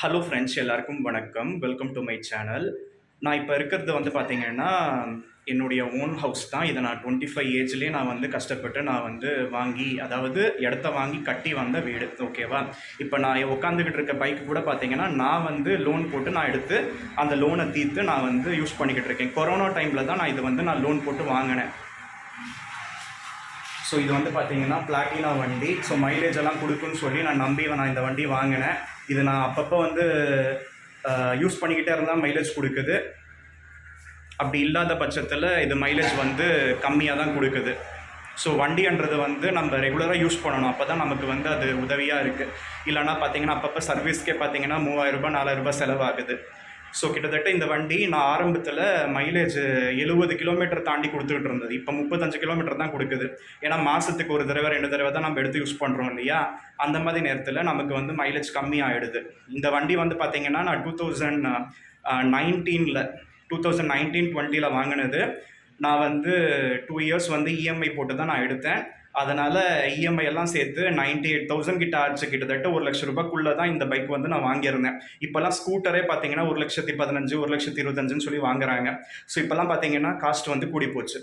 Hello friends எல்லாருக்கும் வணக்கம். Welcome to my channel நான் இப்போ இருக்கிறது வந்து பார்த்தீங்கன்னா என்னுடைய ஓன் ஹவுஸ் தான். இதை நான் டுவெண்ட்டி ஃபைவ் ஏஜ்லேயே நான் வந்து கஷ்டப்பட்டு நான் வந்து வாங்கி அதாவது இடத்த வாங்கி கட்டி வந்த வீடு. ஓகேவா இப்போ நான் உட்காந்துக்கிட்டு இருக்க பைக் கூட பார்த்தீங்கன்னா நான் வந்து லோன் போட்டு நான் எடுத்து அந்த லோனை தீர்த்து நான் வந்து யூஸ் பண்ணிக்கிட்டு இருக்கேன். கொரோனா டைமில் தான் நான் இது வந்து நான் லோன் போட்டு வாங்கினேன். ஸோ இது வந்து பார்த்தீங்கன்னா பிளாட்டினா வண்டி. ஸோ மைலேஜ் எல்லாம் கொடுக்குன்னு சொல்லி நான் நம்பி நான் இந்த வண்டி வாங்கினேன். இது நான் அப்பப்போ வந்து யூஸ் பண்ணிக்கிட்டே இருந்தால் மைலேஜ் கொடுக்குது. அப்படி இல்லாத பட்சத்தில் இது மைலேஜ் வந்து கம்மியாக தான் கொடுக்குது. ஸோ வண்டின்றது வந்து நம்ம ரெகுலராக யூஸ் பண்ணணும். அப்போ தான் நமக்கு வந்து அது உதவியாக இருக்குது இல்லைனா பார்த்தீங்கன்னா அப்பப்போ சர்வீஸ்க்கே பார்த்தீங்கன்னா மூவாயிரரூபா நாலாயிரரூபா செலவாகுது. ஸோ கிட்டத்தட்ட இந்த வண்டி நான் ஆரம்பத்தில் மைலேஜ் எழுபது கிலோமீட்டர் தாண்டி கொடுத்துக்கிட்டு இருந்தது. இப்போ முப்பத்தஞ்சு கிலோமீட்டர் தான் கொடுக்குது. ஏன்னா மாதத்துக்கு ஒரு தடவை ரெண்டு தடவை தான் நம்ம எடுத்து யூஸ் பண்ணுறோம் இல்லையா? அந்த மாதிரி நேரத்தில் நமக்கு வந்து மைலேஜ் கம்மியாகிடுது இந்த வண்டி வந்து பார்த்திங்கன்னா நான் டூ தௌசண்ட் நைன்டீனில் டூ தௌசண்ட் நைன்டீன் டுவெண்ட்டியில் வாங்கினது. நான் வந்து டூ இயர்ஸ் வந்து இஎம்ஐ போட்டு தான் நான் எடுத்தேன். அதனால் இஎம்ஐ எல்லாம் சேர்த்து நைன்டி எயிட் தௌசண்ட் கிட்ட ஆச்சு. கிட்டத்தட்ட ஒரு லட்ச ரூபாய்க்குள்ளே தான் இந்த பைக் வந்து நான் வாங்கியிருந்தேன். இப்போல்லாம் ஸ்கூட்டரே பார்த்தீங்கன்னா ஒரு லட்சத்தி பதினஞ்சு ஒரு லட்சத்தி இருபத்தஞ்சுன்னு சொல்லி வாங்குறாங்க. ஸோ இப்போல்லாம் பார்த்தீங்கன்னா காஸ்ட் வந்து கூடி போச்சு.